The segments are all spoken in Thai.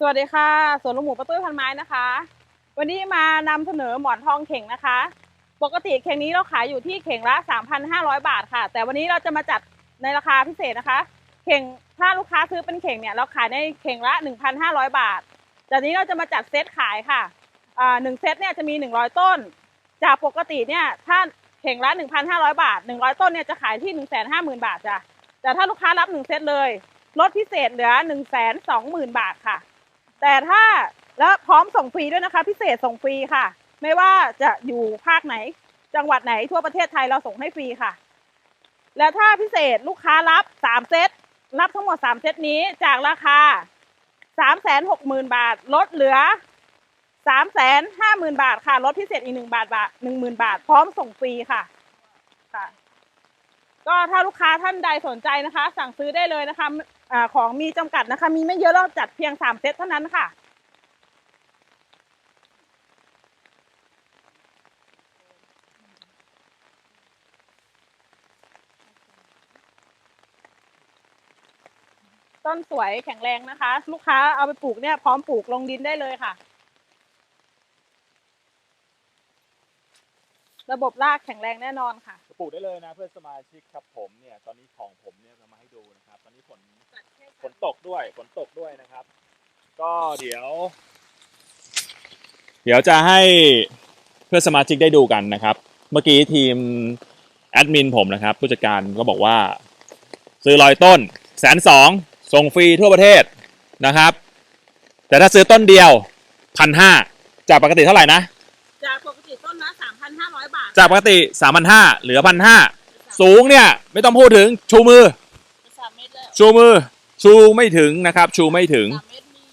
สวัสดีค่ะสวนลุงหมูประตุ้ยพันไม้นะคะ วันนี้มานำเสนอหมอนทองเข่งนะคะ ปกติเข่งนี้เราขายอยู่ที่เข่งละ 3,500 บาทค่ะ แต่วันนี้เราจะมาจัดในราคาพิเศษนะคะ เข่งถ้าลูกค้าซื้อเป็นเข่งเนี่ยเราขายในเข่งละ 1,500 บาทจากนี้เราจะมาจัดเซตขายค่ะอ่าหนึ่งเซตเนี่ยจะมี 100 ต้น จากปกติเนี่ยถ้าเข่งละ 1,500 บาท 100 ต้นเนี่ยจะขายที่ 150,000 บาทจ้ะแต่ถ้าลูกค้ารับ 1 เซตเลยลดพิเศษเหลือ 120,000 บาทค่ะ แต่ถ้าแล้วพร้อมส่งฟรีด้วยนะคะ พิเศษส่งฟรีค่ะ ไม่ว่าจะอยู่ภาคไหน จังหวัดไหนทั่วประเทศไทยเราส่งให้ฟรีค่ะ แล้วถ้าพิเศษลูกค้ารับสามเซตรับทั้งหมดสามเซตนี้จากราคาสามแสนหกหมื่นบาท ลดเหลือสามแสนห้าหมื่นบาทค่ะ ลดพิเศษอีกหนึ่งบาทบาทหนึ่งหมื่นบาท พร้อมส่งฟรีค่ะค่ะ ก็ถ้าลูกค้าท่านใดสนใจนะคะ สั่งซื้อได้เลยนะคะ อของมีจำกัดนะคะ มีไม่เยอะเราจัดเพียงสามเซตเท่านั้นค่ะ ต้นสวยแข็งแรงนะคะ ลูกค้าเอาไปปลูกเนี่ยพร้อมปลูกลงดินได้เลยค่ะ ระบบรากแข็งแรงแน่นอนค่ะ ปลูกได้เลยนะเพื่อนสมาชิกครับผมเนี่ยตอนนี้ของผมเนี่ยจะมาให้ดูนะครับ ตอนนี้ฝนฝนตกด้วยฝนตกด้วยนะครับ ก็เดี๋ยว เดี๋ยวจะให้เพื่อนสมาชิกได้ดูกันนะครับ เมื่อกี้ทีมแอดมินผมนะครับ ผู้จัดการก็บอกว่า ซื้อร้อยต้นแสนสองส่งฟรีทั่วประเทศนะครับ แต่ถ้าซื้อต้นเดียวพันห้าจากปกติเท่าไหร่นะจากปกติต้นละ 3,500 บาทจากปกติสามพันห้าเหลือพันห้าสูงเนี่ยไม่ต้องพูดถึงชูมือ สามเมตรแล้วชูมือ ชูไม่ถึงนะครับ ชูไม่ถึง สามเมตรนี่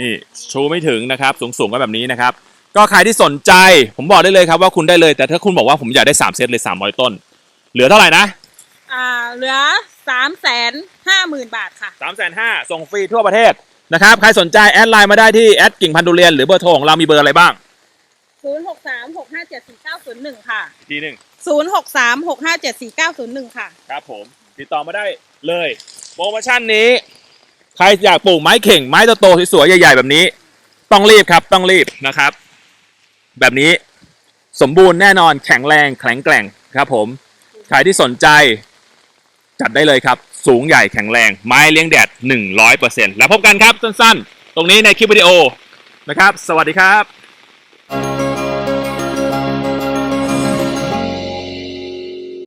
นี่ชูไม่ถึงนะครับ สูงสูงๆก็แบบนี้นะครับ ก็ใครที่สนใจผมบอกได้เลยครับว่าคุณได้เลย แต่ถ้าคุณบอกว่าผมอยากได้ 3 เซตเลย 300 ต้น เหลือเท่าไหร่นะอ่าเหลือสามแสนห้าหมื่นบาทค่ะ3 5 0 0 0ส่งฟรีทั่วประเทศนะครับ ใครสนใจแอดไลน์มาได้ที่แอดกิ่งพันธุเรียนหรือเบอร์โทรของเรามีเบอร์อะไรบ้าง ศูนย์หกสามหกห้าเจ็ดสี่เก้าศูนย์หนึ่งค่ะทีหนึ่งศูนย์หกสามหกห้าเจ็ดสี่เก้าศูนย์หนึ่งค่ะ ครับผม ติดต่อมาได้เลย โปรโมชั่นนี้ ใครอยากปลูกไม้เข่งไม้โตๆสวยๆใหญ่ ๆ แบบนี้ ต้องรีบครับต้องรีบนะครับ แบบนี้สมบูรณ์แน่นอนแข็งแรงแข็งแกร่งครับ ผมใครที่สนใจ จัดได้เลยครับ สูงใหญ่แข็งแรงไม้เลี้ยงแดด 100%แล้วพบกันครับสั้นๆ ตรงนี้ในคลิปวิดีโอนะครับ สวัสดีครับ